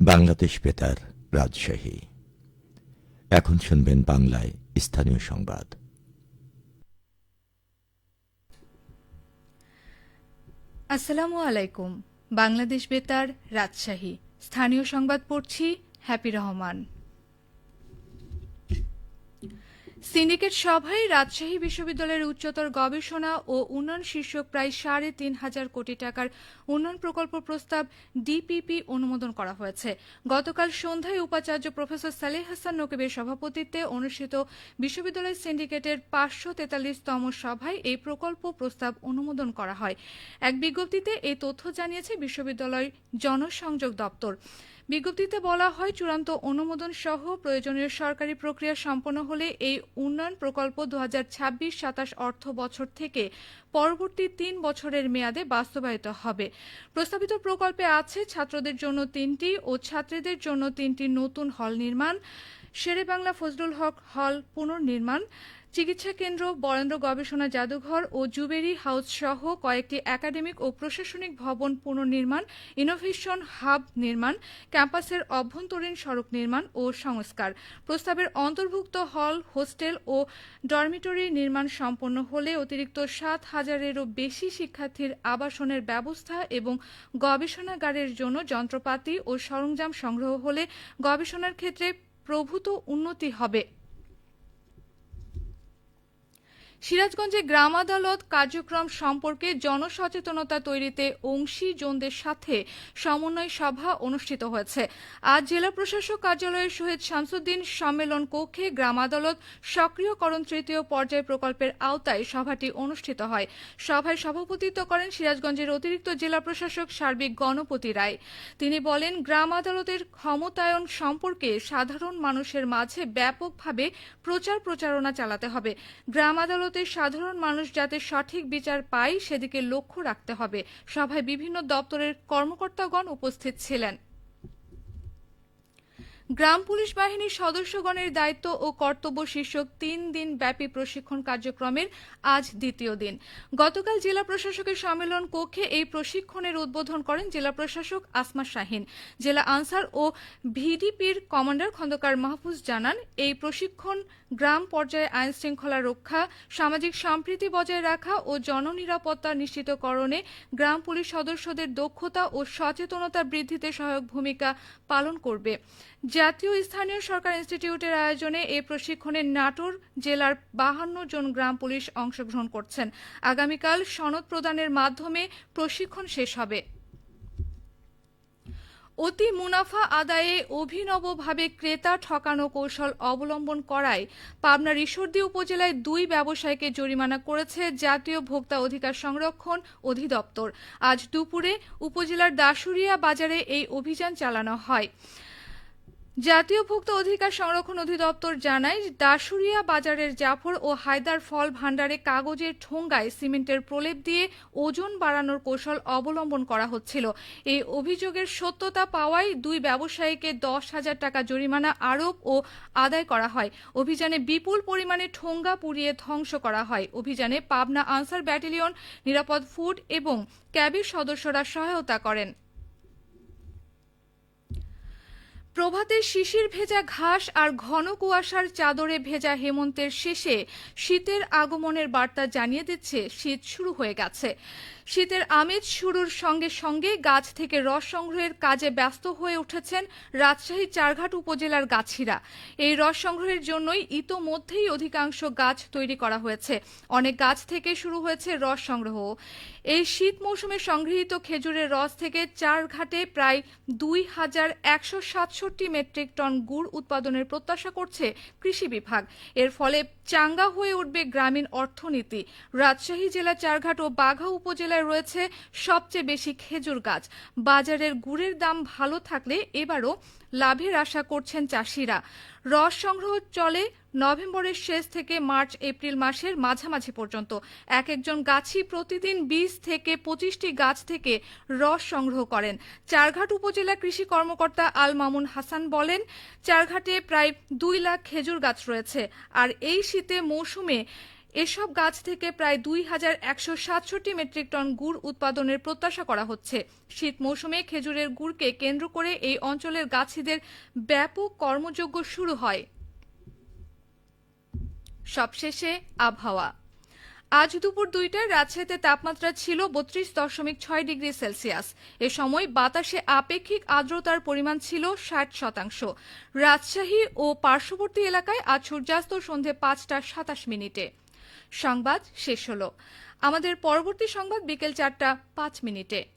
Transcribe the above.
বাংলাদেশ বেতার রাজশাহী। এখন শুনবেন বাংলায় স্থানীয় সংবাদ। আসসালামু আলাইকুম। বাংলাদেশ বেতার রাজশাহী। স্থানীয় সংবাদ পড়ছি হ্যাপি রহমান। সিন্ডিকেট সভায় রাজশাহী বিশ্ববিদ্যালয়ের উচ্চতর গবেষণা ও উন্নয়ন শীর্ষক প্রায় সাড়ে তিন হাজার কোটি টাকার উন্নয়ন প্রকল্প প্রস্তাব ডিপিপি অনুমোদন করা হয়েছে। গতকাল সন্ধ্যায় উপাচার্য প্রফেসর সালেহ হাসান নকিবের সভাপতিত্বে অনুষ্ঠিত বিশ্ববিদ্যালয় সিন্ডিকেটের পাঁচশো তেতাল্লিশতম সভায় এই প্রকল্প প্রস্তাব অনুমোদন করা হয়। এক বিজ্ঞপ্তিতে এই তথ্য জানিয়েছে বিশ্ববিদ্যালয় জনসংযোগ দপ্তর। বিজ্ঞপ্তিতে বলা হয়, চূড়ান্ত অনুমোদন সহ প্রয়োজনীয় সরকারি প্রক্রিয়া সম্পন্ন হলে এই উন্নয়ন প্রকল্প দু হাজার ছাব্বিশ সাতাশ অর্থ বছর থেকে পরবর্তী তিন বছরের মেয়াদে বাস্তবায়িত হবে। প্রস্তাবিত প্রকল্পে আছে ছাত্রদের জন্য তিনটি ও ছাত্রীদের জন্য তিনটি নতুন হল নির্মাণ, শেরেবাংলা ফজলুল হক হল পুনর্নির্মাণ চিকিৎসা কেন্দ্র, বরেন্দ্র গবেষণা জাদুঘর ও জুবেরি হাউস সহ কয়েকটি একাডেমিক ও প্রশাসনিক ভবন পুনর্নির্মাণ, ইনোভেশন হাব নির্মাণ, ক্যাম্পাসের অভ্যন্তরীণ সড়ক নির্মাণ ও সংস্কার। প্রস্তাবের অন্তর্ভুক্ত হল, হোস্টেল ও ডরমিটরি নির্মাণ সম্পন্ন হলে অতিরিক্ত সাত হাজারেরও বেশি শিক্ষার্থীর আবাসনের ব্যবস্থা এবং গবেষণাগারের জন্য যন্ত্রপাতি ও সরঞ্জাম সংগ্রহ হলে গবেষণার ক্ষেত্রে প্রভূত উন্নতি হবে। সিরাজগঞ্জে গ্রাম আদালত কার্যক্রম সম্পর্কে জনসচেতনতা তৈরিতে অংশীজনদের সাথে সমন্বয় সভা অনুষ্ঠিত হয়েছে। আজ জেলা প্রশাসক কার্যালয়ের শহীদ শামসুদ্দিন সম্মেলন কক্ষে গ্রাম আদালত সক্রিয়করণ তৃতীয় পর্যায় প্রকল্পের আওতায় সভাটি অনুষ্ঠিত হয়। সভায় সভাপতিত্ব করেন সিরাজগঞ্জের অতিরিক্ত জেলা প্রশাসক সার্বিক গণপতি রায়। তিনি বলেন, গ্রাম আদালতের ক্ষমতায়ন সম্পর্কে সাধারণ মানুষের মাঝে ব্যাপকভাবে প্রচার প্রচারণা চালাতে হবে। গ্রাম আদালত আদালতে সাধারণ মানুষ যাতে সঠিক বিচার পায়, সেদিকে লক্ষ্য রাখতে হবে। সভায় বিভিন্ন দপ্তরের কর্মকর্তাগণ উপস্থিত ছিলেন। গ্রাম পুলিশ বাহিনীর সদস্যগণের দায়িত্ব ও কর্তব্য শীর্ষক তিন দিন ব্যাপী প্রশিক্ষণ কার্যক্রমের আজ দ্বিতীয় দিন। গতকাল জেলা প্রশাসকের সম্মেলন কক্ষে এই প্রশিক্ষণের উদ্বোধন করেন জেলা প্রশাসক আসমা শাহিন। জেলা আনসার ও ভিডিপির কমান্ডার খন্দকার মাহফুজ জানান, এই প্রশিক্ষণ গ্রাম পর্যায়ে আইন শৃঙ্খলা রক্ষা, সামাজিক সম্প্রীতি বজায় রাখা ও জননিরাপত্তা নিশ্চিতকরণে গ্রাম পুলিশ সদস্যদের দক্ষতা ও সচেতনতা বৃদ্ধিতে সহায়ক ভূমিকা পালন করবে। জাতীয় স্থানীয় সরকার ইনস্টিটিউটের আয়োজনে এই প্রশিক্ষণে নাটোর জেলার বাহান্ন জন গ্রাম পুলিশ অংশগ্রহণ করছেন। আগামীকাল সনদ প্রদানের মাধ্যমে প্রশিক্ষণ শেষ হবে। অতি মুনাফা আদায়ে অভিনবভাবে ক্রেতা ঠকানো কৌশল অবলম্বন করায় পাবনার ঈশ্বরদী উপজেলায় দুই ব্যবসায়ীকে জরিমানা করেছে জাতীয় ভোক্তা অধিকার সংরক্ষণ অধিদপ্তর। আজ দুপুরে উপজেলার দাসুরিয়া বাজারে এই অভিযান চালানো হয়। জাতীয় ভোক্তা অধিকার সংরক্ষণ অধিদপ্তর জানায় দাসুরিয়া বাজারের জাফর ও হায়দার ফল ভাণ্ডারে কাগজের ঠোঙ্গায় সিমেন্টের প্রলেপ দিয়ে ওজন বাড়ানোর কৌশল অবলম্বন করা হচ্ছিল। এই অভিযোগের সত্যতা পাওয়ায় দুই ব্যবসায়ীকে দশ হাজার টাকা জরিমানা আরোপ ও আদায় করা হয়। অভিযানে বিপুল পরিমাণে ঠোঙ্গা পুড়িয়ে ধ্বংস করা হয়। অভিযানে পাবনা আনসার ব্যাটালিয়ন, নিরাপদ ফুড এবং ক্যাবির সদস্যরা সহায়তা করেন। প্রভাতে শিশির ভেজা ঘাস আর ঘন কুয়াশার চাদরে ভেজা হেমন্তের শেষে শীতের আগমনের বার্তা জানিয়ে দিচ্ছে, শীত শুরু হয়ে গেছে। শীতের আমেজ শুরুর সঙ্গে সঙ্গে গাছ থেকে রস সংগ্রহের কাজে ব্যস্ত হয়ে উঠেছেন রাজশাহী চারঘাট উপজেলার গাছিরা। এই রস সংগ্রহের জন্যই ইতোমধ্যেই অধিকাংশ গাছ তৈরি করা হয়েছে। অনেক গাছ থেকে শুরু হয়েছে রস সংগ্রহ। এই শীত মৌসুমে সংগৃহীত খেজুরের রস থেকে চারঘাটে প্রায় দুই হাজার একশো সাতষট্টি মেট্রিক টন গুড় উৎপাদনের প্রত্যাশা করছে কৃষি বিভাগ। এর ফলে চাঙ্গা হয়ে উঠবে গ্রামীণ অর্থনীতি। রাজশাহী জেলা চারঘাট ও বাঘা উপজেলায় রয়েছে সবচেয়ে বেশি খেজুর গাছ। বাজারের গুড়ের দাম ভালো থাকলে এবারও লাভের আশা করছেন চাষিরা। রস সংগ্রহ চলে নভেম্বরের শেষ থেকে মার্চ, এপ্রিল মাসের মাঝামাঝি পর্যন্ত। এক একজন গাছি প্রতিদিন বিশ থেকে পঁচিশটি গাছ থেকে রস সংগ্রহ করেন। চারঘাট উপজেলা কৃষি কর্মকর্তা আল মামুন হাসান বলেন, চারঘাটে প্রায় দুই লাখ খেজুর গাছ রয়েছে। আর এই শীতে মৌসুমে এসব গাছ থেকে প্রায় দুই হাজার একশো সাতষট্টি মেট্রিক টন গুড় উৎপাদনের প্রত্যাশা করা হচ্ছে। শীত মৌসুমে খেজুরের গুড়কে কেন্দ্র করে এই অঞ্চলের গাছিদের ব্যাপক কর্মযজ্ঞ শুরু হয়। সবশেষে আবহাওয়া। আজ দুপুর দুইটায় রাজশাহীতে তাপমাত্রা ছিল বত্রিশ দশমিক ছয় ডিগ্রি সেলসিয়াস। এ সময় বাতাসে আপেক্ষিক আর্দ্রতার পরিমাণ ছিল ষাট শতাংশ। রাজশাহী ও পার্শ্ববর্তী এলাকায় আজ সূর্যাস্ত সন্ধে পাঁচটা সাতাশ মিনিটে। সংবাদ শেষ হলো। আমাদের পরবর্তী সংবাদ বিকেল চারটা পাঁচ মিনিটে।